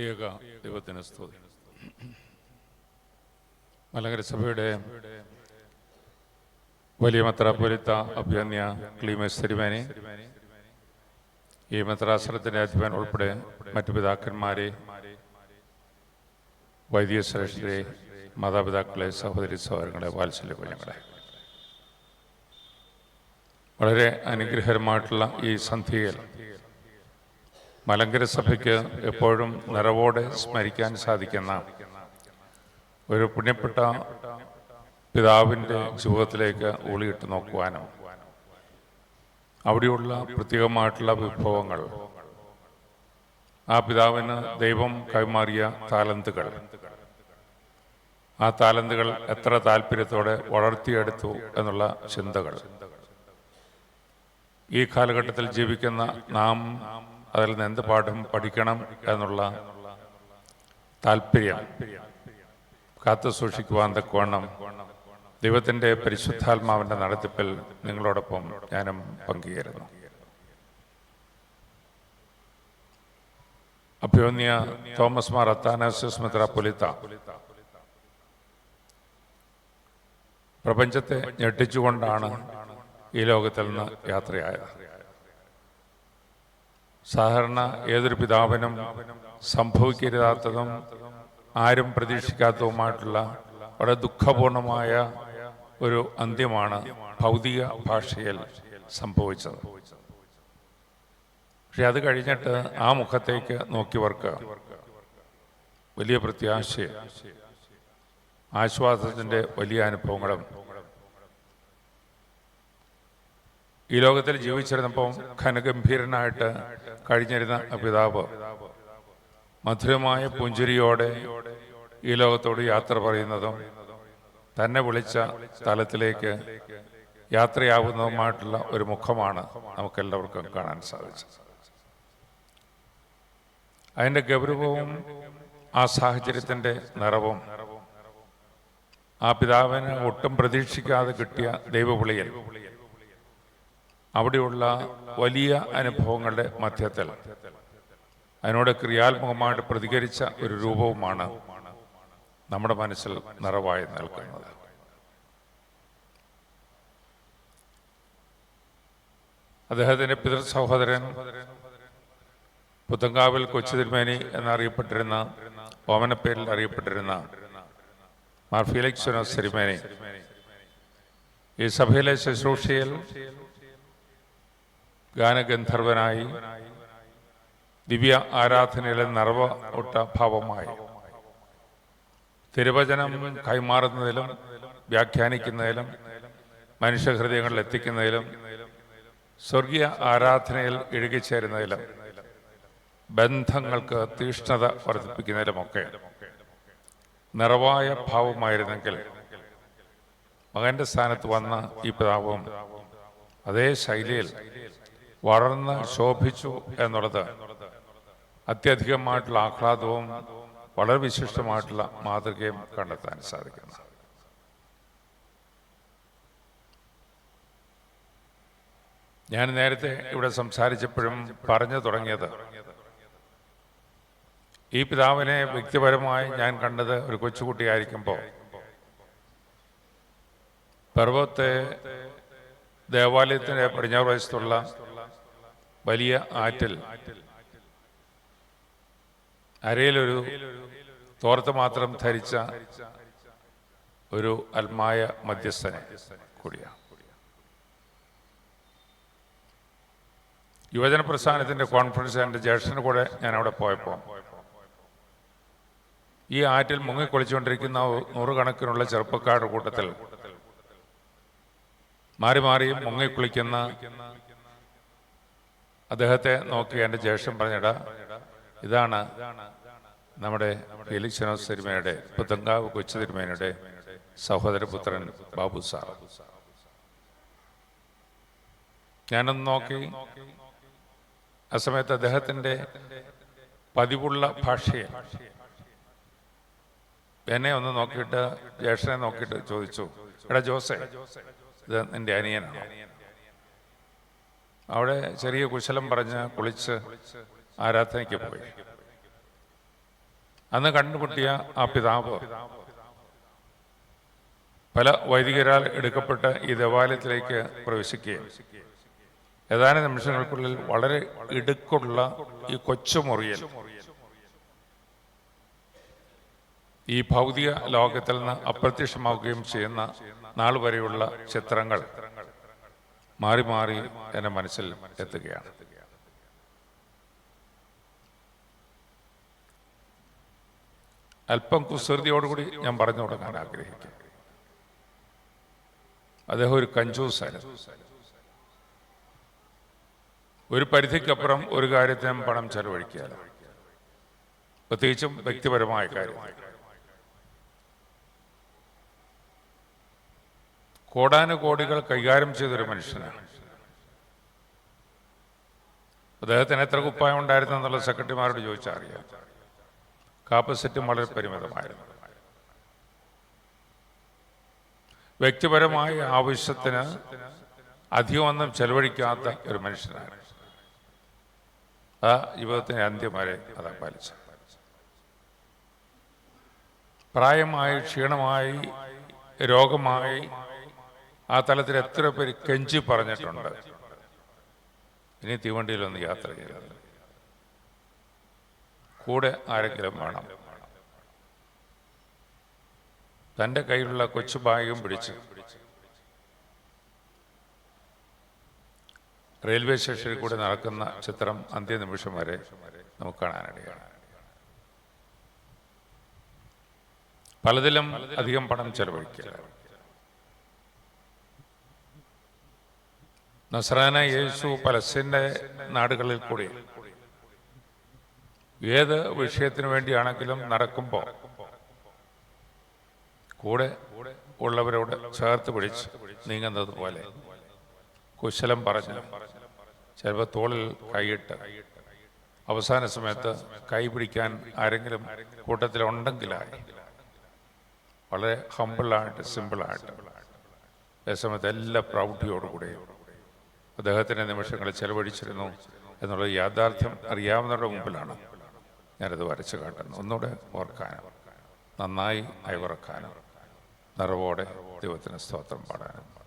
പ്രിയക ദൈവത്തിന് സ്തുതി. മലങ്കര സഭയുടെ വലിയ മെത്രാപ്പൊലിത്ത അഭ്യന്യ ക്ലീമസ് തിരുമേനി ഈ മെത്രാസനത്തിന്റെ അധിപൻ ഉൾപ്പെടെ മറ്റു പിതാക്കന്മാരെ വൈദ്യശ്രേഷ്ഠരെ മാതാപിതാക്കളെ സഹോദരി സഹോദരങ്ങളെ വാത്സല്യ കുഞ്ഞുങ്ങളെ. വളരെ അനുഗ്രഹരമായിട്ടുള്ള ഈ സന്ധ്യയിൽ മലങ്കര സഭയ്ക്ക് എപ്പോഴും നിറവോടെ സ്മരിക്കാൻ സാധിക്കുന്ന ഒരു പുണ്യപ്പെട്ട പിതാവിന്റെ ജീവിതത്തിലേക്ക് ഊളിയിട്ട് നോക്കുവാനും അവിടെയുള്ള പ്രത്യേകമായിട്ടുള്ള വിഭവങ്ങൾ. ആ പിതാവിന് ദൈവം കൈമാറിയ താലന്തുകൾ. ആ താലന്തുകൾ എത്ര താല്പര്യത്തോടെ വളർത്തിയെടുത്തു എന്നുള്ള ചിന്തകൾ. ഈ കാലഘട്ടത്തിൽ ജീവിക്കുന്ന നാം അതിൽ നിന്ന് എന്ത് പാഠം പഠിക്കണം എന്നുള്ള താല്പര്യം കാത്തു സൂക്ഷിക്കുവാൻ തക്കവണ്ണം ദൈവത്തിന്റെ പരിശുദ്ധാത്മാവിന്റെ നടത്തിപ്പിൽ നിങ്ങളോടൊപ്പം ഞാനും പങ്കുചേരുന്നു. അഭ്യോന്യ തോമസ് മാർ അത്താനാസിസ് മെത്രാപ്പൊലിത്ത. പ്രപഞ്ചത്തെ ഞെട്ടിച്ചുകൊണ്ടാണ് ഈ ലോകത്തിൽ നിന്ന് യാത്രയായത്. സാധാരണ ഏതൊരു പിതാവിനും സംഭവിക്കരുതാത്തതും ആരും പ്രതീക്ഷിക്കാത്തതുമായിട്ടുള്ള വളരെ ദുഃഖപൂർണമായ ഒരു അന്ത്യമാണ് ഭൗതിക ഭാഷയിൽ സംഭവിച്ചത്. പക്ഷെ അത് കഴിഞ്ഞിട്ട് ആ മുഖത്തേക്ക് നോക്കിയവർക്ക് വലിയ പ്രത്യാശ ആശ്വാസത്തിന്റെ വലിയ അനുഭവങ്ങളും ഈ ലോകത്തിൽ ജീവിച്ചിരുന്നപ്പോൾ ഘനഗംഭീരനായിട്ട് കഴിഞ്ഞിരുന്ന പിതാവ്. മധുരമായ പുഞ്ചിരിയോടെ ഈ ലോകത്തോട് യാത്ര പറയുന്നതും തന്നെ വിളിച്ച സ്ഥലത്തിലേക്ക് യാത്രയാവുന്നതുമായിട്ടുള്ള ഒരു മുഖമാണ് നമുക്കെല്ലാവർക്കും കാണാൻ സാധിച്ചത്. അതിന്റെ ഗൗരവവും ആ സാഹചര്യത്തിന്റെ നിറവും ആ പിതാവിന് ഒട്ടും പ്രതീക്ഷിക്കാതെ കിട്ടിയ ദൈവവിളിയിൽ അവിടെയുള്ള വലിയ അനുഭവങ്ങളുടെ മധ്യത്തിൽ. അതിനോട് ക്രിയാത്മകമായിട്ട് പ്രതികരിച്ച ഒരു രൂപവുമാണ് നമ്മുടെ മനസ്സിൽ നിറവായി നിൽക്കുന്നത്. അദ്ദേഹത്തിന്റെ പിതൃ സഹോദരൻ പുത്തങ്കാവിൽ കൊച്ചു തിരുമേനി എന്നറിയപ്പെട്ടിരുന്ന ഓമനപ്പേരിൽ അറിയപ്പെട്ടിരുന്ന മാർ ഫിലിക്സ് തിരുമേനി. ഈ സഭയിലെ ശുശ്രൂഷയിൽ ഗാനഗന്ധർവനായി ദിവ്യ ആരാധനയിലെ നിറവ ഒട്ട ഭാവമായി. തിരുവചനം കൈമാറുന്നതിലും വ്യാഖ്യാനിക്കുന്നതിലും മനുഷ്യഹൃദയങ്ങളിൽ എത്തിക്കുന്നതിലും സ്വർഗീയ ആരാധനയിൽ ഇഴുകിച്ചേരുന്നതിലും ബന്ധങ്ങൾക്ക് തീഷ്ണത വർദ്ധിപ്പിക്കുന്നതിലുമൊക്കെ നിറവായ ഭാവമായിരുന്നെങ്കിൽ മകന്റെ സ്ഥാനത്ത് വന്ന ഈ പിതാവും അതേ ശൈലിയിൽ വളർന്ന് ശോഭിച്ചു എന്നുള്ളത് അത്യധികമായിട്ടുള്ള ആഹ്ലാദവും വളരെ വിശിഷ്ടമായിട്ടുള്ള മാതൃകയും കണ്ടെത്താൻ സാധിക്കുന്നു. ഞാൻ നേരത്തെ ഇവിടെ സംസാരിച്ചപ്പോഴും പറഞ്ഞു തുടങ്ങിയത് ഈ പിതാവിനെ വ്യക്തിപരമായി ഞാൻ കണ്ടത് ഒരു കൊച്ചുകുട്ടിയായിരിക്കുമ്പോൾ പർവത്തെ ദേവാലയത്തിന്റെ പടിഞ്ഞാറ് വശത്തുള്ള വലിയ ആറ്റൽ. അരയിലൊരു തോർത്ത് മാത്രം ധരിച്ച ഒരു അൽമായ മധ്യസ്ഥനെ കൂടിയാണ്. യുവജന പ്രസ്ഥാനത്തിന്റെ കോൺഫറൻസ് എന്റെ ജ്യേഷ്ഠന് കൂടെ ഞാൻ അവിടെ പോയപ്പോൾ ഈ ആറ്റിൽ മുങ്ങിക്കൊളിച്ചുകൊണ്ടിരിക്കുന്ന നൂറുകണക്കിനുള്ള ചെറുപ്പക്കാരുടെ കൂട്ടത്തിൽ മാറി മാറി മുങ്ങിക്കുളിക്കുന്ന അദ്ദേഹത്തെ നോക്കി എന്റെ ജ്യേഷ്ഠം പറഞ്ഞിടാ ഇതാണ് നമ്മുടെ ഫെലിക്സ് തിരുമേനയുടെ പുത്തങ്കാവ് കൊച്ചു തിരുമേനയുടെ സഹോദരപുത്രൻ ബാബു സാർ. ഞാനൊന്ന് നോക്കി. ആ സമയത്ത് അദ്ദേഹത്തിന്റെ പതിവുള്ള ഭാഷയിൽ എന്നെ ഒന്ന് നോക്കിയിട്ട് ജ്യേഷ്ഠനെ നോക്കിയിട്ട് ചോദിച്ചു. എടാ ജോസെ ഇത് നിന്റെ അനിയനാണോ? അവിടെ ചെറിയ കുശലം പറഞ്ഞ് കുളിച്ച് ആരാധനയ്ക്ക് പോയി. അന്ന് കണ്ടുമുട്ടിയ ആ പിതാവ് പല വൈദികരാൽ എടുക്കപ്പെട്ട ഈ ദേവാലയത്തിലേക്ക് പ്രവേശിക്കുകയും ഏതാനും നിമിഷങ്ങൾക്കുള്ളിൽ വളരെ ഇടുക്കുള്ള ഈ കൊച്ചുമുറിയൽ ഈ ഭൗതിക ലോകത്തിൽ നിന്ന് അപ്രത്യക്ഷമാവുകയും ചെയ്യുന്ന നാൾ വരെയുള്ള ചിത്രങ്ങൾ മാറി മാറി എന്റെ മനസ്സിൽ എത്തുകയാണ്. അല്പം കുസൃതിയോടുകൂടി ഞാൻ പറഞ്ഞു തുടങ്ങാൻ ആഗ്രഹിക്കും അദ്ദേഹം ഒരു കഞ്ചൂസായിരുന്നു. ഒരു പരിധിക്കപ്പുറം ഒരു കാര്യത്തിനും പണം ചെലവഴിക്കുകയല്ല. പ്രത്യേകിച്ചും വ്യക്തിപരമായ കാര്യം കോടാനുകോടികൾ കൈകാര്യം ചെയ്തൊരു മനുഷ്യനാണ്. അദ്ദേഹത്തിന് എത്ര കുപ്പായം ഉണ്ടായിരുന്നു എന്നുള്ള സെക്രട്ടറിമാരോട് ചോദിച്ചാൽ അറിയാം. കാപ്പസിറ്റും വളരെ പരിമിതമായിരുന്നു. വ്യക്തിപരമായ ആവശ്യത്തിന് അധികമൊന്നും ചെലവഴിക്കാത്ത ഒരു മനുഷ്യനാണ്. ആ ജീവിതത്തിന്റെ അന്ത്യം വരെ അതാ പാലിച്ചത്. പ്രായമായി ക്ഷീണമായി രോഗമായി ആ തലത്തിൽ എത്ര പേര് കെഞ്ചി പറഞ്ഞിട്ടുണ്ട്. ഇനി തീവണ്ടിയിലൊന്ന് യാത്ര ചെയ്യുന്നത് കൂടെ ആരെങ്കിലും വേണം. തന്റെ കയ്യിലുള്ള കൊച്ചു ബാഗും പിടിച്ച് റെയിൽവേ സ്റ്റേഷനിൽ കൂടെ നടക്കുന്ന ചിത്രം അന്ത്യനിമിഷം വരെ നമുക്ക് കാണാനിടയാണ്. പലതിലും അധികം പണം ചെലവഴിക്കുക നസ്രാന യേശു പലസ്തീന്റെ നാടുകളിൽ കൂടി. ഏത് വിഷയത്തിന് വേണ്ടിയാണെങ്കിലും നടക്കുമ്പോൾ കൂടെ ഉള്ളവരോട് ചേർത്ത് പിടിച്ച് നീങ്ങുന്നത് പോലെ. കുശലം പറഞ്ഞ് ചിലപ്പോൾ തോളിൽ കൈയിട്ട് അവസാന സമയത്ത് കൈ പിടിക്കാൻ ആരെങ്കിലും കൂട്ടത്തിലുണ്ടെങ്കിലായി. വളരെ ഹമ്പിളായിട്ട് സിമ്പിളായിട്ട് അതേസമയത്ത് എല്ലാ പ്രൗഢിയോടുകൂടെയും അദ്ദേഹത്തിന്റെ നിമിഷങ്ങൾ ചെലവഴിച്ചിരുന്നു എന്നുള്ള യാഥാർത്ഥ്യം അറിയാവുന്നവരുടെ മുമ്പിലാണ് ഞാനത് വരച്ചു കാട്ടുന്നത്. ഒന്നുകൂടെ ഓർക്കാനും. നന്നായി അയവിറക്കാനും. നിറവോടെ ദൈവത്തിന് സ്തോത്രം പാടാനും.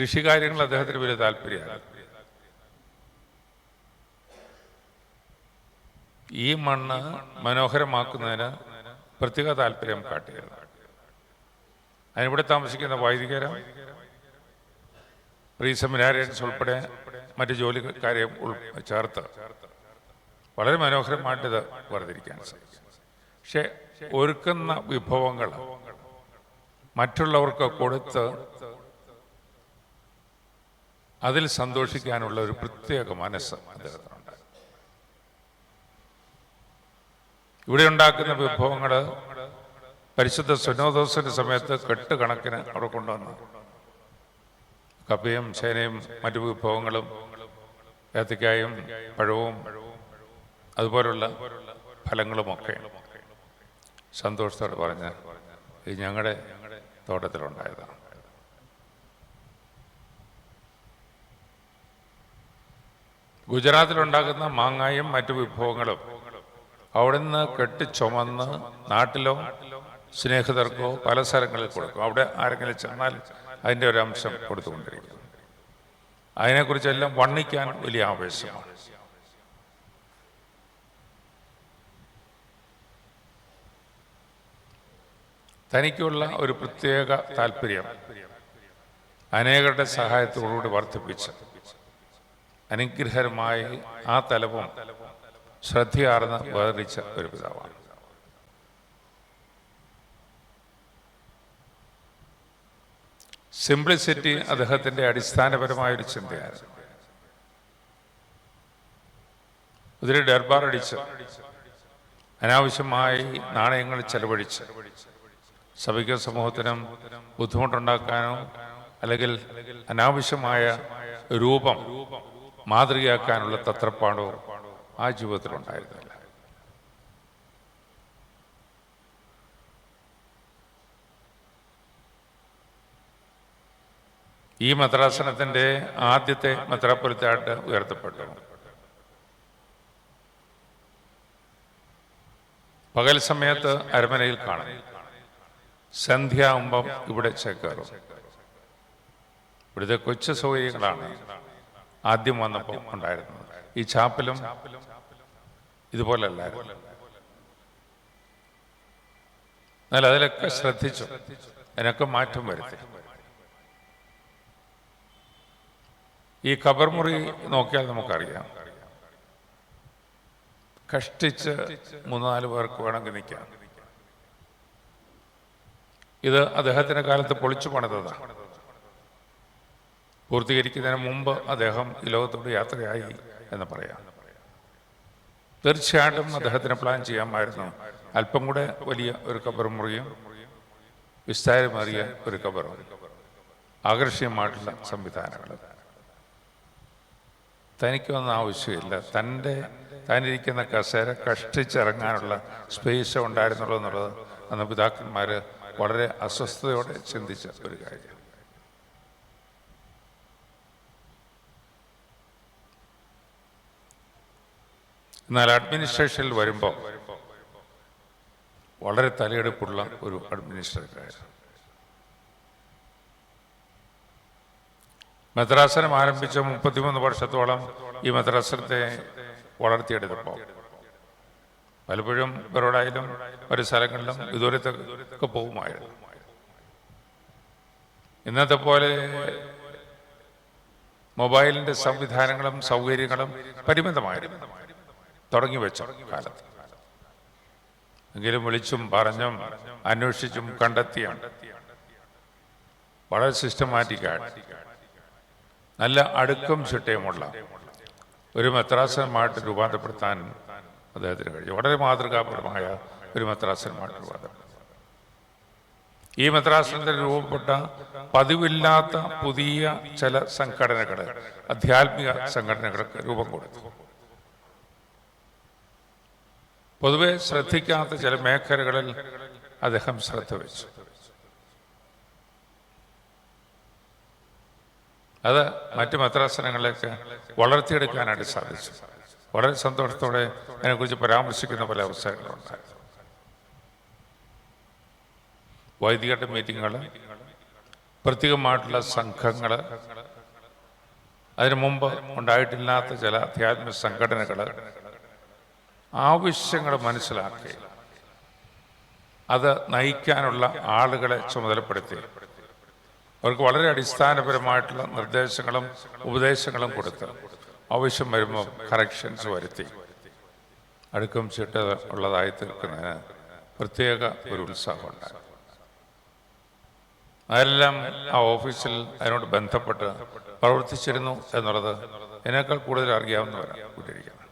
കൃഷികാര്യങ്ങൾ അദ്ദേഹത്തിന് വലിയ താല്പര്യമാണ് ഈ മണ്ണ് മനോഹരമാക്കുന്നതിന് പ്രത്യേക താല്പര്യം കാട്ടിയിരുന്നു. അതിനിവിടെ താമസിക്കുന്ന വൈദികരം പ്രീ സെമിനാരിയൻസ് ഉൾപ്പെടെ മറ്റ് ജോലിക്കാരെ ചേർത്ത് വളരെ മനോഹരമായിട്ട് ഇത് വേർതിരിക്കാൻ സാധിക്കും പക്ഷെ ഒരുക്കുന്ന വിഭവങ്ങൾ മറ്റുള്ളവർക്ക് കൊടുത്ത് അതിൽ സന്തോഷിക്കാനുള്ള ഒരു പ്രത്യേക മനസ്സ് അദ്ദേഹത്തിനുണ്ട്. ഇവിടെ ഉണ്ടാക്കുന്ന വിഭവങ്ങൾ പരിശുദ്ധ സുനോദോസിന്റെ സമയത്ത് കെട്ടുകണക്കിന് അവിടെ കൊണ്ടുവന്നു. കപ്പയും ചേനയും മറ്റു വിഭവങ്ങളും ഏത്തക്കായും പഴവും അതുപോലുള്ള ഫലങ്ങളുമൊക്കെ സന്തോഷത്തോടെ പറഞ്ഞ് ഇത് ഞങ്ങളുടെ തോട്ടത്തിലുണ്ടായതാണ്. ഗുജറാത്തിലുണ്ടാക്കുന്ന മാങ്ങായും മറ്റു വിഭവങ്ങളും അവിടെ നിന്ന് കെട്ടിച്ചുമന്ന് നാട്ടിലോ സ്നേഹിതർക്കോ പല സ്ഥലങ്ങളിൽ കൊടുക്കും. അവിടെ ആരെങ്കിലും ചെന്നാൽ അതിന്റെ ഒരു അംശം കൊടുത്തുകൊണ്ടിരിക്കും. അതിനെക്കുറിച്ചെല്ലാം വണ്ണിക്കാൻ വലിയ ആവേശമാണ്. തനിക്കുള്ള ഒരു പ്രത്യേക താല്പര്യം അനേകരുടെ സഹായത്തോടുകൂടി വർദ്ധിപ്പിച്ച് അനുഗ്രഹരമായി ആ തലവും ശ്രദ്ധയാർന്ന് വേർതിരിച്ച ഒരു പിതാവാണ്. സിംപ്ലിസിറ്റി അദ്ദേഹത്തിന്റെ അടിസ്ഥാനപരമായ ഒരു ചിന്തയായിരുന്നു ഇതിൽ ഡർബാർ അടിച്ച് അനാവശ്യമായി നാണയങ്ങൾ ചെലവഴിച്ച് സഭയ്ക്ക് സമൂഹത്തിനും ബുദ്ധിമുട്ടുണ്ടാക്കാനോ അല്ലെങ്കിൽ അനാവശ്യമായ രൂപം മാതൃകയാക്കാനുള്ള തത്രപ്പാടോ ആ ജീവിതത്തിലുണ്ടായിരുന്നില്ല. ഈ മദ്രാസനത്തിന്റെ ആദ്യത്തെ മദ്രാപുരത്തായിട്ട് ഉയർത്തപ്പെട്ടു. പകൽ സമയത്ത് അരമനയിൽ കാണും. സന്ധ്യയാകുമ്പം ഇവിടെ ചേക്കേറും ഇവിടുത്തെ കൊച്ചു സൗകര്യങ്ങളാണ് ആദ്യം വന്നപ്പോൾ ഉണ്ടായിരുന്നത്. ഈ ചാപ്പലും ഇതുപോലല്ലായിരുന്നു എന്നാൽ അതിലൊക്കെ ശ്രദ്ധിച്ചു. അതിനൊക്കെ മാറ്റം വരുത്തി. ഈ കബർമുറി നോക്കിയാൽ നമുക്കറിയാം. കഷ്ടിച്ച് മൂന്നാൽ പേർക്ക് വേണമെങ്കിൽ നിൽക്കാം. ഇത് അദ്ദേഹത്തിന്റെ കാലത്ത് പൊളിച്ചു പണിതതാണ്. പൂർത്തീകരിക്കുന്നതിന് മുമ്പ് അദ്ദേഹം ഈ ലോകത്തോട് യാത്രയായി എന്ന് പറയാം. തീർച്ചയായിട്ടും അദ്ദേഹത്തിന് പ്ലാൻ ചെയ്യാമായിരുന്നു. അല്പം കൂടെ വലിയ ഒരു കബർ മുറിയും വിസ്താരമേറിയ ഒരു കബറും ആകർഷണീയമായിട്ടുള്ള സംവിധാനങ്ങൾ. തനിക്കൊന്നും ആവശ്യമില്ല. തന്റെ താനിരിക്കുന്ന കസേര കഷ്ടിച്ചിറങ്ങാനുള്ള സ്പേസ് ഉണ്ടായിരുന്നുള്ളൂ എന്നുള്ളത് അന്ന് പിതാക്കന്മാർ വളരെ അസ്വസ്ഥതയോടെ ചിന്തിച്ച ഒരു കാര്യം. എന്നാൽ അഡ്മിനിസ്ട്രേഷനിൽ വരുമ്പോൾ വളരെ തലയെടുപ്പുള്ള ഒരു അഡ്മിനിസ്ട്രേറ്ററായിരുന്നു മദ്രാസനം ആരംഭിച്ച മുപ്പത്തിമൂന്ന് വർഷത്തോളം ഈ മദ്രാസനത്തെ വളർത്തിയെടുത്തപ്പോൾ പലപ്പോഴും ബറോഡായാലും ഒരു സ്ഥലങ്ങളിലും ഇതുവരത്തൊക്കെ പോകുമായിരുന്നു. ഇന്നത്തെ പോലെ മൊബൈലിന്റെ സംവിധാനങ്ങളും സൗകര്യങ്ങളും പരിമിതമായിരുന്നു. തുടങ്ങി വെച്ച കാലത്ത്. എങ്കിലും വിളിച്ചും പറഞ്ഞും അന്വേഷിച്ചും കണ്ടെത്തിയാണ്. വളരെ സിസ്റ്റമാറ്റിക്കായിട്ട് നല്ല അടുക്കും ചിട്ടയുമുള്ള ഒരു മെത്രാസനമായിട്ട് രൂപാന്തരപ്പെടുത്താൻ അദ്ദേഹത്തിന് കഴിഞ്ഞു. വളരെ മാതൃകാപരമായ ഒരു മെത്രാസനമായിട്ട് രൂപാന്തരപ്പെടുത്തി. ഈ മെത്രാസനത്തിൽ രൂപപ്പെട്ട പതിവില്ലാത്ത പുതിയ ചില സംഘടനകൾ ആധ്യാത്മിക സംഘടനകൾക്ക് രൂപം കൊടുത്തു. പൊതുവെ ശ്രദ്ധിക്കാത്ത ചില മേഖലകളിൽ അദ്ദേഹം ശ്രദ്ധ വെച്ചു. അത് മറ്റു മദ്രാസനങ്ങളിലേക്ക് വളർത്തിയെടുക്കാനായിട്ട് സാധിച്ചു. വളരെ സന്തോഷത്തോടെ അതിനെക്കുറിച്ച് പരാമർശിക്കുന്ന പല അവസരങ്ങളുണ്ടായിരുന്നു. വൈദികരുടെ മീറ്റിങ്ങുകൾ പ്രത്യേകമായിട്ടുള്ള സംഘങ്ങൾ അതിനു മുമ്പ് ഉണ്ടായിട്ടില്ലാത്ത ചില അധ്യാത്മ സംഘടനകൾ ആവശ്യങ്ങൾ മനസ്സിലാക്കി. അത് നയിക്കാനുള്ള ആളുകളെ ചുമതലപ്പെടുത്തി. അവർക്ക് വളരെ അടിസ്ഥാനപരമായിട്ടുള്ള നിർദ്ദേശങ്ങളും ഉപദേശങ്ങളും കൊടുത്ത് ആവശ്യം വരുമ്പോൾ കറക്ഷൻസ് വരുത്തി. അടുക്കും ചിട്ട ഉള്ളതായി തീർക്കുന്നതിന് പ്രത്യേക ഒരു ഉത്സാഹമുണ്ടായി അതെല്ലാം ആ ഓഫീസിൽ അതിനോട് ബന്ധപ്പെട്ട് പ്രവർത്തിച്ചിരുന്നു എന്നുള്ളത് എന്നേക്കാൾ കൂടുതൽ അറിയാവുന്നവരാണ് കൂട്ടിയിരിക്കുന്നത്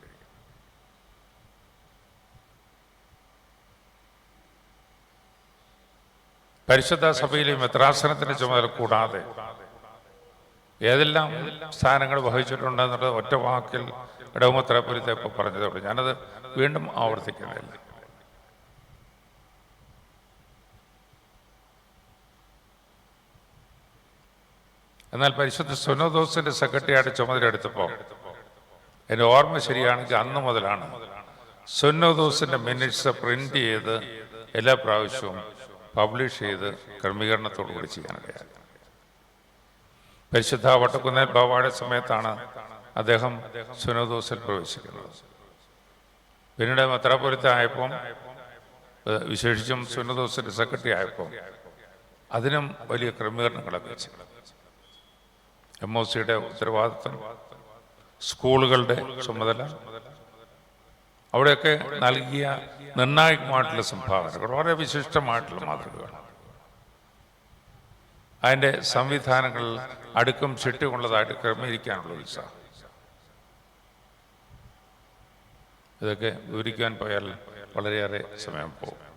പരിശുദ്ധ സഭയിലെ മെത്രാസനത്തിന്റെ ചുമതല കൂടാതെ ഏതെല്ലാം സ്ഥാനങ്ങൾ വഹിച്ചിട്ടുണ്ട് വഹിച്ചിട്ടുണ്ടെന്നുള്ളത് ഒറ്റ വാക്കിൽ ഇടവുമത്രപുരത്തെ ഇപ്പോൾ പറഞ്ഞതോട് ഞാനത് വീണ്ടും ആവർത്തിക്കുന്നില്ല. എന്നാൽ പരിശുദ്ധ സുനോദോസിന്റെ സെക്രട്ടറിയായിട്ട് ചുമതല എടുത്തപ്പോൾ എന്റെ ഓർമ്മ ശരിയാണെങ്കിൽ അന്ന് മുതലാണ് സുന്നോദോസിന്റെ മിനിറ്റ്സ് പ്രിന്റ് ചെയ്ത് എല്ലാ പ്രാവശ്യവും പബ്ലിഷ് ചെയ്ത് ക്രമീകരണത്തോടു കൂടി ചെയ്യാനിടയായി പരിശുദ്ധ വട്ടക്കുന്നേൽ ബാബായുടെ സമയത്താണ് അദ്ദേഹം സുനോദോസിൽ പ്രവേശിക്കുന്നത്. പിന്നീട് മത്രാപുരത്തെ ആയപ്പം വിശേഷിച്ചും സുനോദോസിന്റെ സെക്രട്ടറി ആയപ്പം അതിനും വലിയ ക്രമീകരണങ്ങളൊക്കെ വെച്ചു എം ഒ സിയുടെ ഉത്തരവാദിത്വം സ്കൂളുകളുടെ ചുമതല അവിടെയൊക്കെ നൽകിയ നിർണായകമായിട്ടുള്ള സംഭാവനകൾ വളരെ വിശിഷ്ടമായിട്ടുള്ള മാതൃകകൾ. അതിന്റെ സംവിധാനങ്ങൾ അടുക്കും ചിട്ടുമുള്ളതായിട്ട് ക്രമീകരിക്കാനുള്ള ഉത്സാഹം. ഇതൊക്കെ വിവരിക്കാൻ പോയാൽ വളരെയേറെ സമയം പോകും.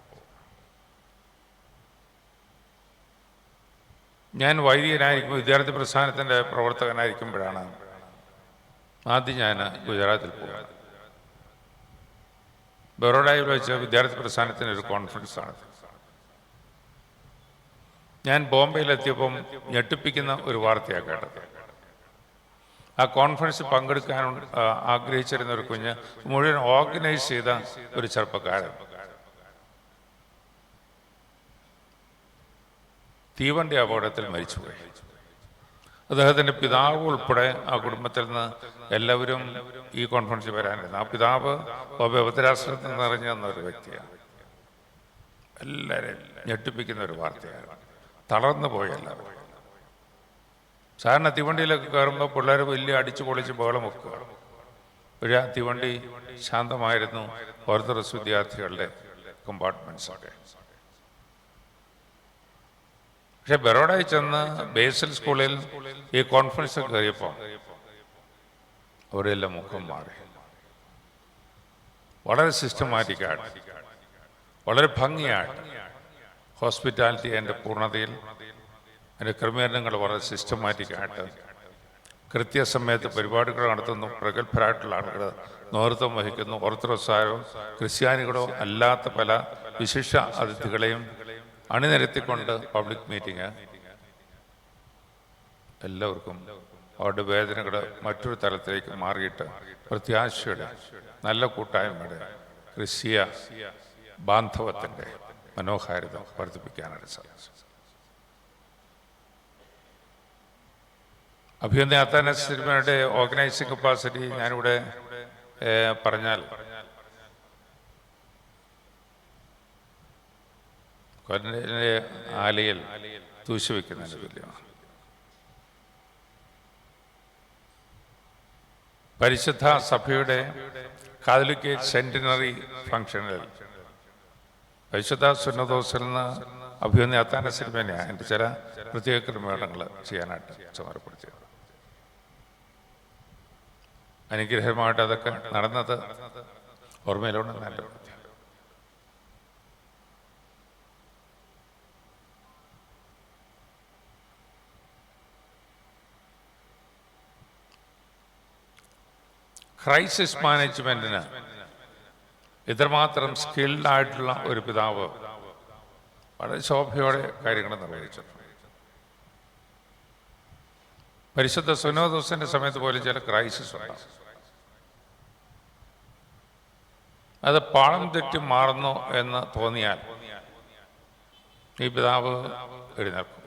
ഞാൻ വൈദികനായിരിക്കും വിദ്യാർത്ഥി പ്രസ്ഥാനത്തിന്റെ പ്രവർത്തകനായിരിക്കുമ്പോഴാണ് ആദ്യം ഞാൻ ഗുജറാത്തിൽ പോകുന്നത്. ബറോഡയിൽ വെച്ച് വിദ്യാർത്ഥി പ്രസ്ഥാനത്തിന് ഒരു കോൺഫറൻസാണ് ഞാൻ ബോംബെയിലെത്തിയപ്പം ഞെട്ടിപ്പിക്കുന്ന ഒരു വാർത്തയാണ് കേട്ടത്. ആ കോൺഫറൻസ് പങ്കെടുക്കാൻ ആഗ്രഹിച്ചിരുന്ന ഒരു കുഞ്ഞ് മുഴുവൻ ഓർഗനൈസ് ചെയ്ത ഒരു ചെറുപ്പക്കാരൻ. തീവണ്ടി അപകടത്തിൽ മരിച്ചുപോയി. അദ്ദേഹത്തിന്റെ പിതാവ് ഉൾപ്പെടെ ആ കുടുംബത്തിൽ നിന്ന് എല്ലാവരും ഈ കോൺഫറൻസിൽ വരാനിരുന്നു. ആ പിതാവ് ഭദ്രാശ്രമത്തിൽ നിറഞ്ഞു തന്ന ഒരു വ്യക്തിയാണ്. എല്ലാവരും ഞെട്ടിപ്പിക്കുന്ന ഒരു വാർത്തയാണ് തളർന്നു പോയി എല്ലാവരും. സാധാരണ തീവണ്ടിയിലൊക്കെ കയറുമ്പോൾ പിള്ളേർ വലിയ അടിച്ചു പൊളിച്ച് ബഹളം വെക്കുക. ഒരു തീവണ്ടി ശാന്തമായിരുന്നു ഓർത്തഡോക്സ് വിദ്യാർത്ഥികളുടെ കമ്പാർട്ട്മെന്റ്സ് ഒക്കെ പക്ഷെ ബറോഡയിൽ ചെന്ന് ബേസൽ സ്കൂളിൽ ഈ കോൺഫറൻസ് കയറിയപ്പോൾ അവരെല്ലാം മുഖം മാറി. വളരെ സിസ്റ്റമാറ്റിക്കായിട്ട് വളരെ ഭംഗിയായിട്ട് ഹോസ്പിറ്റാലിറ്റി എന്റെ പൂർണതയിൽ അതിന്റെ ക്രമീകരണങ്ങൾ വളരെ സിസ്റ്റമാറ്റിക് സിസ്റ്റമാറ്റിക്കായിട്ട് കൃത്യസമയത്ത് പരിപാടികൾ നടത്തുന്നു പ്രഗത്ഭരായിട്ടുള്ള ആളുകൾ നേതൃത്വം വഹിക്കുന്നു ഓർത്തഡോക്സായോ ക്രിസ്ത്യാനികളോ അല്ലാത്ത പല വിശിഷ്ട അതിഥികളെയും അണിനിരത്തിക്കൊണ്ട് പബ്ലിക് മീറ്റിംഗ് എല്ലാവർക്കും അവരുടെ വേദനകൾ മറ്റൊരു തലത്തിലേക്ക് മാറിയിട്ട് പ്രത്യാശയുടെ നല്ല കൂട്ടായ്മയുടെ ക്രിസ്തീയ ബാന്ധവത്തിന്റെ മനോഹാരിത വർദ്ധിപ്പിക്കാനായിട്ട് സാധിച്ചു അത്താന സിനിമയുടെ ഓർഗനൈസിംഗ് കപ്പാസിറ്റി ഞാനിവിടെ പറഞ്ഞാൽ കൊല്ലന്റെ ആലയിൽ തൂശിവെക്കുന്നതിന് തുല്യമാണ്. പരിശുദ്ധ സഭയുടെ കാതലിക്ക് സെന്റിനറി ഫംഗ്ഷനിൽ പരിശുദ്ധ സുന്നദോസിൽ നിന്ന് അഭിനന്ദ അത്താന സിനിമയാണ് എന്റെ ചില പ്രത്യേക ക്രമീകരണങ്ങൾ ചെയ്യാനായിട്ട് ചുമതലപ്പെടുത്തിയത്. അനുഗ്രഹമായിട്ട് അതൊക്കെ നടന്നത് ഓർമ്മയിലുണ്ട് നല്ല ബോധ്യം. ക്രൈസിസ് മാനേജ്മെന്റിന് ഇത്രമാത്രം സ്കിൽഡ് ആയിട്ടുള്ള ഒരു പിതാവ് വളരെ ശോഭയോടെ കാര്യങ്ങൾ നിർവഹിച്ചു പരിശുദ്ധ സുനോദോസിന്റെ സമയത്ത് പോലും ചില ക്രൈസിസ് ഉണ്ടാകും അത് പാളം തെറ്റി മാറുന്നു എന്ന് തോന്നിയാൽ ഈ പിതാവ് എഴുന്നേൽക്കും.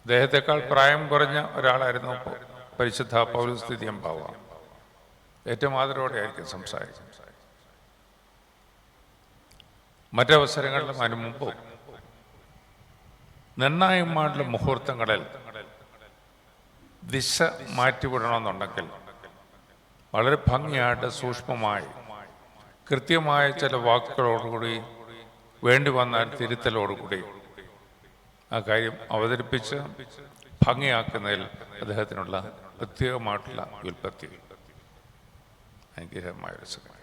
അദ്ദേഹത്തെക്കാൾ പ്രായം കുറഞ്ഞ ഒരാളായിരുന്നു പരിശുദ്ധ പൗരസ്ഥിതി അമ്പാവ ഏറ്റവും ആദരവോടെ ആയിരിക്കും സംസാരിക്കും മറ്റവസരങ്ങളിലും അതിനു മുമ്പും നിർണായകമായിട്ടുള്ള മുഹൂർത്തങ്ങളിൽ ദിശ മാറ്റിവിടണമെന്നുണ്ടെങ്കിൽ വളരെ ഭംഗിയായിട്ട് സൂക്ഷ്മമായി കൃത്യമായ ചില വാക്കുകളോടുകൂടി വേണ്ടി വന്നാൽ തിരുത്തലോടുകൂടി ആ കാര്യം അവതരിപ്പിച്ച് ഭംഗിയാക്കുന്നതിൽ അദ്ദേഹത്തിനുള്ള പ്രത്യേകമായിട്ടുള്ള വിൽപ്പത്തി അനുഗ്രഹമായ സംഗതി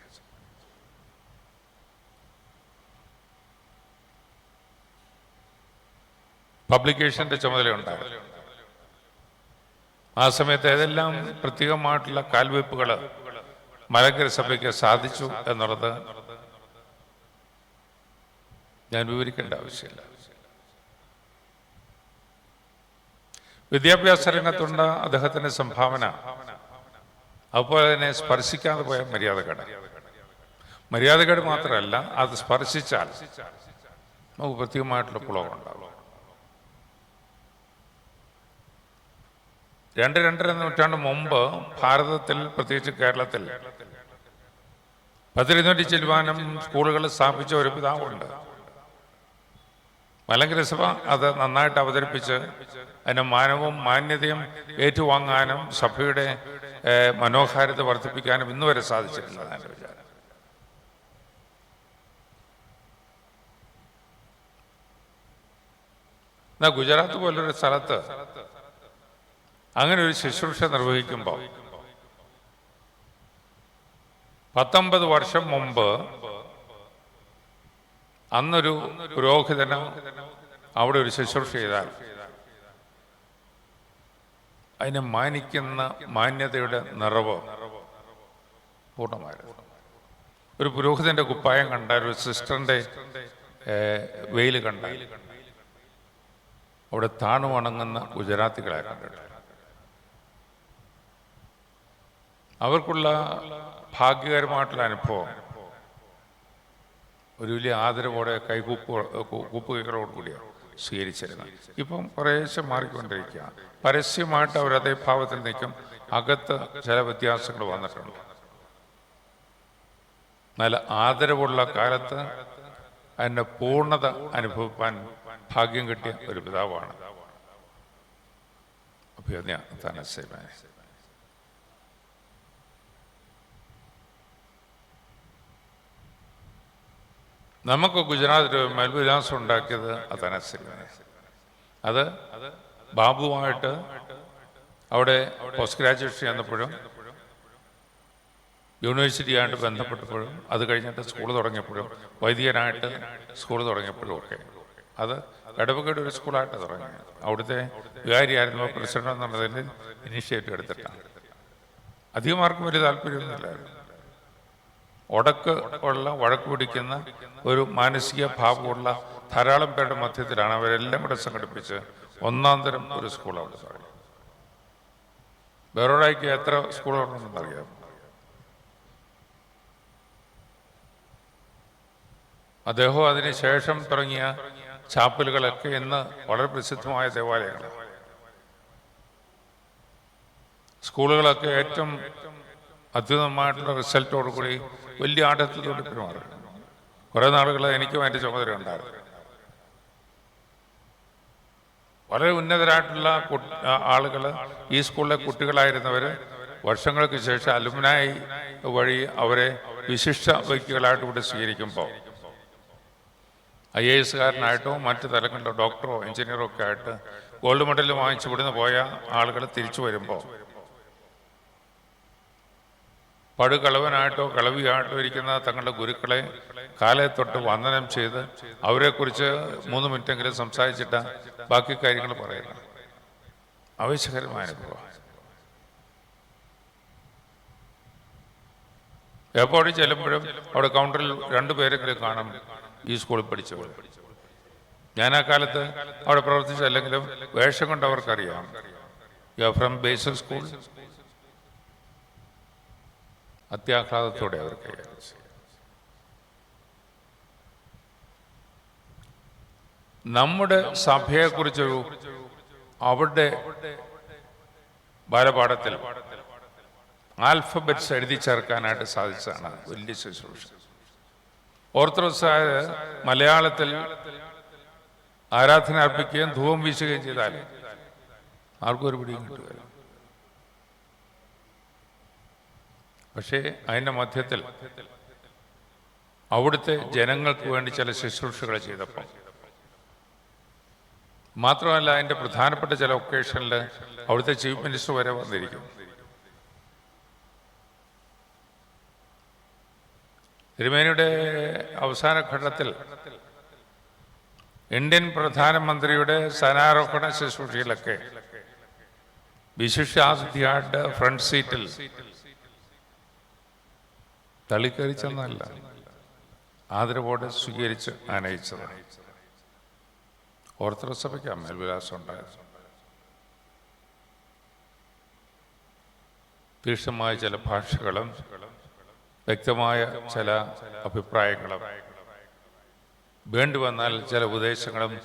പബ്ലിക്കേഷന്റെ ചുമതലയുണ്ടായിരുന്നു ആ സമയത്ത് ഏതെല്ലാം പ്രത്യേകമായിട്ടുള്ള കാൽവെപ്പുകൾ മലങ്കര സഭയ്ക്ക് സാധിച്ചു എന്നുള്ളത് ഞാൻ വിവരിക്കേണ്ട ആവശ്യമില്ല. വിദ്യാഭ്യാസ രംഗത്തുണ്ട് അദ്ദേഹത്തിന്റെ സംഭാവന. അതുപോലെ തന്നെ സ്പർശിക്കാതെ പോയ മര്യാദകേട് മര്യാദകേട് മാത്രമല്ല അത് സ്പർശിച്ചാൽ നമുക്ക് പ്രത്യേകമായിട്ടുള്ള കുളവുണ്ടാവും രണ്ട് രണ്ടര നൂറ്റാണ്ട് മുമ്പ് ഭാരതത്തിൽ പ്രത്യേകിച്ച് കേരളത്തിൽ പത്തിരുന്നൂറ്റി ചെല്ലുവാനും സ്കൂളുകൾ സ്ഥാപിച്ച ഒരു പിതാവുണ്ട്. മലങ്കര സഭ അത് നന്നായിട്ട് അവതരിപ്പിച്ച് അതിന് മാനവും മാന്യതയും ഏറ്റുവാങ്ങാനും സഭയുടെ മനോഹാരിത വർദ്ധിപ്പിക്കാനും ഇന്ന് വരെ സാധിച്ചിട്ടില്ല എന്റെ വിചാരം എന്നാൽ ഗുജറാത്ത് പോലൊരു സ്ഥലത്ത് അങ്ങനെ ഒരു ശുശ്രൂഷ നിർവഹിക്കുമ്പോൾ പത്തൊമ്പത് വർഷം മുമ്പ് അന്നൊരു പുരോഹിതന് അവിടെ ഒരു ശുശ്രൂഷ ചെയ്താൽ അതിനെ മാനിക്കുന്ന മാന്യതയുടെ നിറവ് പൂർണമായിരുന്നു ഒരു പുരോഹിതന്റെ കുപ്പായം കണ്ടാൽ ഒരു സിസ്റ്ററിന്റെ വെയിൽ കണ്ടാൽ അവിടെ താണു വണങ്ങുന്ന ഗുജറാത്തികളെ കണ്ടിട്ട് അവർക്കുള്ള ഭാഗ്യകരമായിട്ടുള്ള അനുഭവം ഒരു വലിയ ആദരവോടെ കൈകൂപ്പ് കൂപ്പുകൈകളോട് കൂടിയാണ് സ്വീകരിച്ചിരുന്നത്. ഇപ്പം കുറേശ്ശെ മാറിക്കൊണ്ടിരിക്കുക പരസ്യമായിട്ട് അവർ അതേ ഭാവത്തിൽ നിൽക്കും. അകത്ത് ചില വ്യത്യാസങ്ങൾ വന്നിട്ടുണ്ട്. നല്ല ആദരവുള്ള കാലത്ത് അതിന്റെ പൂർണത അനുഭവിപ്പാൻ ഭാഗ്യം കിട്ടിയ ഒരു പിതാവാണ്. നമുക്ക് ഗുജറാത്തിൽ മേൽവിലാസം ഉണ്ടാക്കിയത് അത് അത് ബാബുവായിട്ട് അവിടെ പോസ്റ്റ് ഗ്രാജുവേഷൻ ചെയ്യുന്നപ്പോഴും യൂണിവേഴ്സിറ്റിയായിട്ട് ബന്ധപ്പെട്ടപ്പോഴും അത് കഴിഞ്ഞിട്ട് സ്കൂൾ തുടങ്ങിയപ്പോഴും വൈദികനായിട്ട് സ്കൂൾ തുടങ്ങിയപ്പോഴും ഒക്കെ. അത് ഇടവകയുടെ ഒരു സ്കൂളായിട്ട് തുടങ്ങി. അവിടുത്തെ വികാരിയായിരുന്നു പ്രസിഡന്റ് എന്നുള്ളതിന് ഇനിഷ്യേറ്റീവ് എടുത്തിട്ടാണ്. അധികം ആർക്കും വലിയ താല്പര്യമൊന്നുമില്ലായിരുന്നു ഒടക്ക് ഉള്ള വഴക്ക് പിടിക്കുന്ന ഒരു മാനസിക ഭാവമുള്ള ധാരാളം പേരുടെ മധ്യത്തിലാണ് അവരെല്ലാം കൂടെ സംഘടിപ്പിച്ച് ഒന്നാം തരം ഒരു അവിടെ തുടങ്ങി. ബറോഡയ്ക്ക് എത്ര സ്കൂളുകളുണ്ടെന്ന് അറിയാം അദ്ദേഹം അതിന് ശേഷം തുടങ്ങിയ ചാപ്പലുകളൊക്കെ ഇന്ന് വളരെ പ്രസിദ്ധമായ ദേവാലയങ്ങളാണ്. സ്കൂളുകളൊക്കെ ഏറ്റവും അത്യുതമായിട്ടുള്ള റിസൾട്ടോടുകൂടി വലിയ ആട്ടത്തിലൂടെ പെരുമാറുക കുറേ നാളുകൾ എനിക്കും എന്റെ ചുമതല ഉണ്ടായിരുന്നു വളരെ ഉന്നതരായിട്ടുള്ള ആളുകൾ ഈ സ്കൂളിലെ കുട്ടികളായിരുന്നവർ വർഷങ്ങൾക്ക് ശേഷം അലുമിനായി വഴി അവരെ വിശിഷ്ട വ്യക്തികളായിട്ട് ഇവിടെ സ്വീകരിക്കുമ്പോൾ ഐ എ എസുകാരനായിട്ടോ മറ്റു തലങ്ങളിലോ ഡോക്ടറോ എഞ്ചിനീയറോ ഒക്കെ ആയിട്ട് ഗോൾഡ് മെഡൽ വാങ്ങിച്ചു ഇവിടുന്ന് പോയ ആളുകൾ തിരിച്ചു വരുമ്പോൾ പടുകളവനായിട്ടോ കളവിയായിട്ടോ ഇരിക്കുന്ന തങ്ങളുടെ ഗുരുക്കളെ കാലെ തൊട്ട് വന്ദനം ചെയ്ത് അവരെക്കുറിച്ച് മൂന്ന് മിനിറ്റെങ്കിലും സംസാരിച്ചിട്ട് ബാക്കി കാര്യങ്ങൾ പറയുന്നു ആവശ്യകരമായ അനുഭവം. എയർപോർട്ടിൽ ചെല്ലുമ്പോഴും അവിടെ കൗണ്ടറിൽ രണ്ടു രണ്ടുപേരെങ്കിലും കാണും ഈ സ്കൂളിൽ പഠിച്ചവർ. ഞാൻ ആ കാലത്ത് അവിടെ പ്രവർത്തിച്ചല്ലെങ്കിലും വേഷം കൊണ്ട് അവർക്കറിയാം. You are from basic school അത്യാഹ്ലാദത്തോടെ അവർ കൈകാര്യം ചെയ്യും. നമ്മുടെ സഭയെക്കുറിച്ചൊരു അവരുടെ ബാലപാഠത്തിൽ ആൽഫബറ്റ്സ് എഴുതി ചേർക്കാനായിട്ട് സാധിച്ചതാണ്. വലിയ ശുശ്രൂഷ. ഓർത്തഡോക്സായ മലയാളത്തിൽ ആരാധന അർപ്പിക്കുകയും ധൂവം വീശുകയും ചെയ്താൽ ആർക്കും ഒരു പിടിയും കിട്ടുകയില്ല പക്ഷേ അതിന്റെ മധ്യത്തിൽ അവിടുത്തെ ജനങ്ങൾക്ക് വേണ്ടി ചില ശുശ്രൂഷകൾ ചെയ്തപ്പോൾ മാത്രമല്ല അതിന്റെ പ്രധാനപ്പെട്ട ചില ഒക്കേഷനിൽ അവിടുത്തെ ചീഫ് മിനിസ്റ്റർ വരെ വന്നിരിക്കും. തിരുമേനിയുടെ അവസാന ഘട്ടത്തിൽ ഇന്ത്യൻ പ്രധാനമന്ത്രിയുടെ സ്ഥാനാരോഹണ ശുശ്രൂഷയിലൊക്കെ വിശിഷ്ടാതിഥിയായിട്ട് ഫ്രണ്ട് സീറ്റിൽ തള്ളിക്കയറി ചെന്നല്ല ആദരവോടെ സ്വീകരിച്ച് ആനയിച്ചത്. ഓർത്തഡോക്സ് സഭയ്ക്ക് മേൽവിലാസം ഉണ്ടായത്. തീക്ഷ്ണമായ ചില ഭാഷകളും വ്യക്തമായ ചില അഭിപ്രായങ്ങളും വേണ്ടി വന്നാൽ ചില ഉപദേശങ്ങളും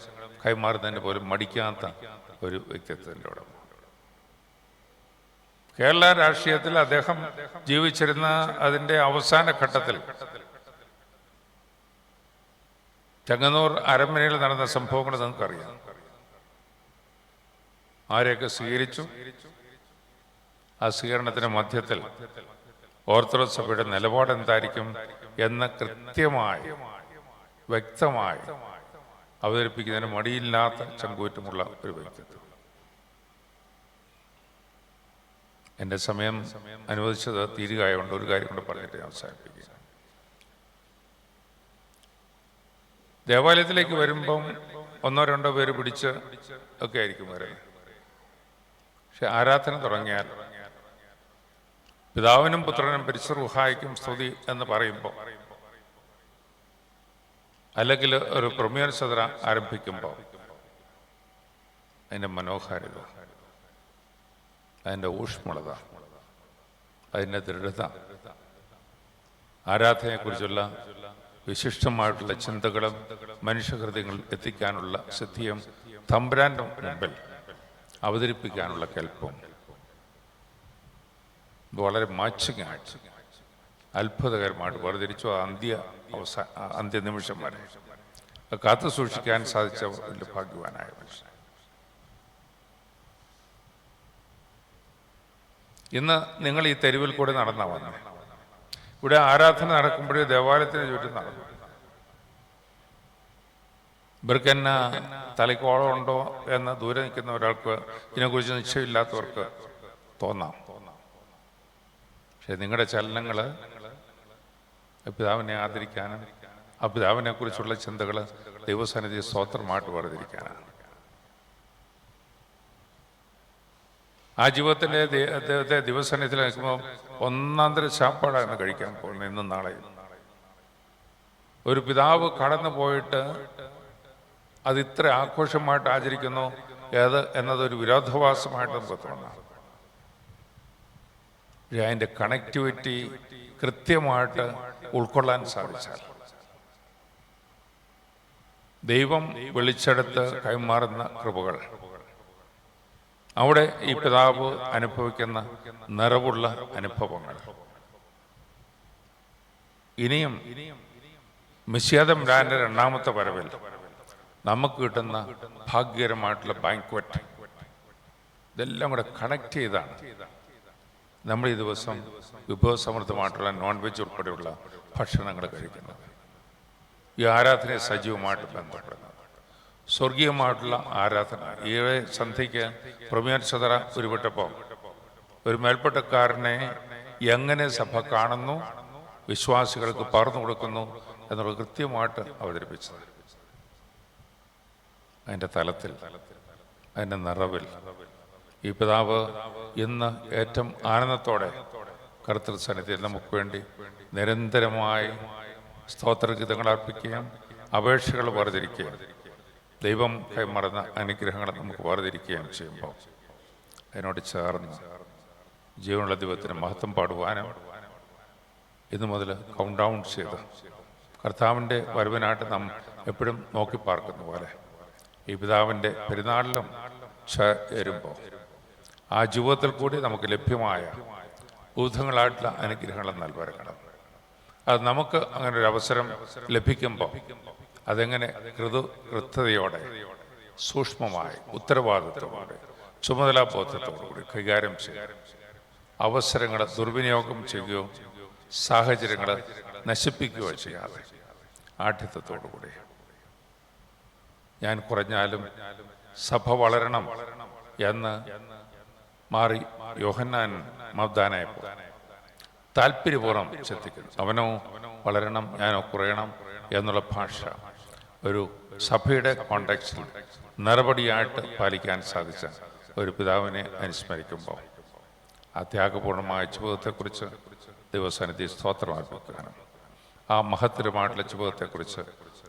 കൈമാറുന്നതിന് പോലും മടിക്കാത്ത ഒരു വ്യക്തിത്വത്തിന്റെ ഉടമ. കേരള രാഷ്ട്രീയത്തിൽ അദ്ദേഹം ജീവിച്ചിരുന്ന അതിന്റെ അവസാന ഘട്ടത്തിൽ ചങ്ങന്നൂർ അരമനയിൽ നടന്ന സംഭവങ്ങൾ നമുക്കറിയാം. ആരെയൊക്കെ സ്വീകരിച്ചു? ആ സ്വീകരണത്തിന് മധ്യത്തിൽ ഓർത്തഡോക്സ് സഭയുടെ നിലപാട് എന്തായിരിക്കും എന്ന് കൃത്യമായി വ്യക്തമായി അവതരിപ്പിക്കുന്നതിന് മടിയില്ലാത്ത ചങ്കൂറ്റമുള്ള ഒരു വ്യക്തിത്വം. എന്റെ സമയം അനുവദിച്ചത് തീരുകയായതുകൊണ്ട് ഒരു കാര്യം കൊണ്ട് പറഞ്ഞിട്ട് ഞാൻ അവസാനിപ്പിക്കുക ദേവാലയത്തിലേക്ക് വരുമ്പം ഒന്നോ രണ്ടോ പേര് പിടിച്ച് ഒക്കെ ആയിരിക്കും വരുന്നത് പക്ഷെ ആരാധന തുടങ്ങിയാൽ പിതാവിനും പുത്രനും പരിശ്രുഹായിക്കും സ്തുതി എന്ന് പറയുമ്പോൾ അല്ലെങ്കിൽ ഒരു പ്രൊമിയർ ചതുര ആരംഭിക്കുമ്പോൾ അതിന്റെ മനോഹാരിത. അതിന്റെ ഊഷ്മളത അതിന്റെ ദൃഢത ആരാധനയെക്കുറിച്ചുള്ള വിശിഷ്ടമായിട്ടുള്ള ചിന്തകളും മനുഷ്യഹൃദയങ്ങൾ എത്തിക്കാനുള്ള സിദ്ധിയും തമ്പുരാന്റെ മുമ്പിൽ അവതരിപ്പിക്കാനുള്ള കൽപ്പം വളരെ മാച്ചിങ് ആഴ്ച അത്ഭുതകരമായിട്ട് വേർതിരിച്ചു അന്ത്യ അവസാന അന്ത്യനിമിഷം വരെ. കാത്തു സൂക്ഷിക്കാൻ സാധിച്ച ഭാഗ്യവാനായ മനുഷ്യൻ. ഇന്ന് നിങ്ങൾ ഈ തെരുവിൽ കൂടെ നടന്ന വന്നത് ഇവിടെ ആരാധന നടക്കുമ്പോഴേ ദേവാലയത്തിന് ചുറ്റും നടന്നു. ഇവർക്ക് എന്നാ തലയ്ക്കോളം ഉണ്ടോ എന്ന് ദൂരെ നിൽക്കുന്ന ഒരാൾക്ക് ഇതിനെക്കുറിച്ച് നിശ്ചയമില്ലാത്തവർക്ക് തോന്നാം. പക്ഷെ നിങ്ങളുടെ ചലനങ്ങൾ പിതാവിനെ ആദരിക്കാനും ആ പിതാവിനെ കുറിച്ചുള്ള ചിന്തകൾ ദൈവസന്നിധി സ്വോത്രമായിട്ട് വേർതിരിക്കാനാണ് ആ ജീവിതത്തിന്റെ അദ്ദേഹത്തെ ദിവസത്തിൽ നിൽക്കുമ്പോൾ ഒന്നാം തരം ചാപ്പാടാണ് കഴിക്കാൻ പോകുന്നത് ഇന്നും നാളെയും. ഒരു പിതാവ് കടന്നു പോയിട്ട് അത് ഇത്ര ആഘോഷമായിട്ട് ആചരിക്കുന്നു. ഏത്? എന്നതൊരു വിരോധവാസമായിട്ട് നമുക്ക് തോന്നാം. അതിന്റെ കണക്ടിവിറ്റി കൃത്യമായിട്ട് ഉൾക്കൊള്ളാൻ സാധിച്ചാൽ. ദൈവം വിളിച്ചെടുത്ത് കൈമാറുന്ന കൃപകൾ. അവിടെ ഈ പിതാവ് അനുഭവിക്കുന്ന നിറവുള്ള അനുഭവങ്ങൾ. ഇനിയും മിശ്യാദം രാന്റെ രണ്ടാമത്തെ വരവിൽ നമുക്ക് കിട്ടുന്ന ഭാഗ്യകരമായിട്ടുള്ള ബാങ്ക്വറ്റ് ഇതെല്ലാം കൂടെ കണക്ട് ചെയ്താണ്. നമ്മൾ ഈ ദിവസം വിഭവസമൃദ്ധമായിട്ടുള്ള നോൺ വെജ് ഉൾപ്പെടെയുള്ള ഭക്ഷണങ്ങൾ കഴിക്കുന്നത്. ഈ ആരാധനയെ സജീവമായിട്ട് ബന്ധപ്പെടുന്നത്. സ്വർഗീയമായിട്ടുള്ള ആരാധന. ഈ സന്ധ്യയ്ക്ക് പ്രമേയർ ചതറ ഉരുവിട്ടപ്പോൾ ഒരു മേൽപ്പെട്ടക്കാരനെ എങ്ങനെ സഭ കാണുന്നു വിശ്വാസികൾക്ക് പകർന്നു കൊടുക്കുന്നു എന്നുള്ളത് കൃത്യമായിട്ട് അവതരിപ്പിച്ചത്. അതിന്റെ തലത്തിൽ അതിന്റെ നിറവിൽ ഈ പിതാവ് ഇന്ന് ഏറ്റവും ആനന്ദത്തോടെ കർത്തൃ സന്നിധിയിൽ നമുക്ക് വേണ്ടി നിരന്തരമായി സ്തോത്രഗീതങ്ങൾ അർപ്പിക്കുകയും അപേക്ഷകൾ വേർതിരിക്കുകയും ദൈവം കൈമറന്ന അനുഗ്രഹങ്ങളെ നമുക്ക് വേർതിരിക്കുകയും ചെയ്യുമ്പോൾ. അതിനോട് ചേർന്ന് ജീവനുള്ള ദൈവത്തിന് മഹത്വം പാടുവാനും ഇന്നു മുതൽ കൗണ്ട് ഡൗൺ ചെയ്ത് കർത്താവിന്റെ വരവിനായിട്ട് നാം എപ്പോഴും നോക്കി പാർക്കുന്ന പോലെ ഈ പിതാവിന്റെ പെരുന്നാളിലും ചേരുമ്പോൾ ആ ജീവിതത്തിൽ കൂടി നമുക്ക് ലഭ്യമായ ബൂധങ്ങളായിട്ടുള്ള അനുഗ്രഹങ്ങൾ വരക്കണം. അത് നമുക്ക് അങ്ങനെ ഒരു അവസരം ലഭിക്കുമ്പോൾ അതെങ്ങനെ കൃതു കൃത്യതയോടെ സൂക്ഷ്മമായി ഉത്തരവാദിത്വത്തോടെ ചുമതലാബോധത്തോടുകൂടി കൈകാര്യം ചെയ്യുക. അവസരങ്ങളെ ദുർവിനിയോഗം ചെയ്യുകയോ സാഹചര്യങ്ങളെ നശിപ്പിക്കുകയോ ചെയ്യാതെ ആഠ്യത്വത്തോടുകൂടി ഞാൻ കുറഞ്ഞാലും സഭ വളരണം എന്ന് മാറി യോഹന്നാൻ മബ്ദാനായപ്പോൾ താല്പര്യപൂർവം ചെത്തിക്കുന്നു അവനോ വളരണം ഞാനോ കുറയണം. എന്നുള്ള ഭാഷ ഒരു സഭയുടെ കോണ്ടക്സ്റ്റിൽ നിറപടിയായിട്ട് പാലിക്കാൻ സാധിച്ച ഒരു പിതാവിനെ അനുസ്മരിക്കുമ്പോൾ ആ ത്യാഗപൂർണമായ ജീവിതത്തെക്കുറിച്ച് ദിവസനിധി സ്തോത്രം അർപ്പിക്കുവാനും ആ മഹത്തരമായിട്ടുള്ള ജീവിതത്തെക്കുറിച്ച്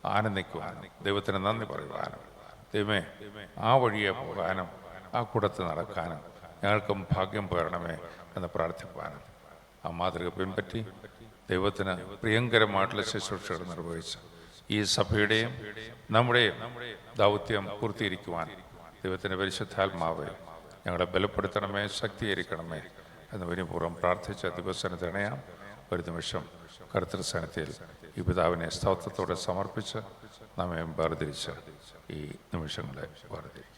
ആനന്ദിക്കുവാനും ദൈവത്തിന് നന്ദി പറയുവാനും ദൈവമേ ആ വഴിയെ പോകാനും ആ കൂടത്ത് നടക്കാനും ഞങ്ങൾക്കും ഭാഗ്യം പോരണമേ എന്ന് പ്രാർത്ഥിക്കുവാനും ആ മാതൃക പിൻപറ്റി ദൈവത്തിന് പ്രിയങ്കരമായിട്ടുള്ള ശുശ്രൂഷകൾ നിർവഹിച്ചു ഈ സഭയുടെയും നമ്മുടെയും ദൗത്യം പൂർത്തീകരിക്കുവാൻ ദൈവത്തിന്റെ പരിശുദ്ധാത്മാവ് ഞങ്ങളെ ബലപ്പെടുത്തണമേ ശക്തീകരിക്കണമേ എന്ന് വിനിപൂർവം പ്രാർത്ഥിച്ച ദിവസം തണയാം. ഒരു നിമിഷം കർത്തൃസ്ഥാനത്തിൽ ഈ പിതാവിനെ സ്തോത്രത്തോടെ സമർപ്പിച്ച് നമ്മെ വേർതിരിച്ച് ഈ നിമിഷങ്ങളെ വേർതിരിക്കാം.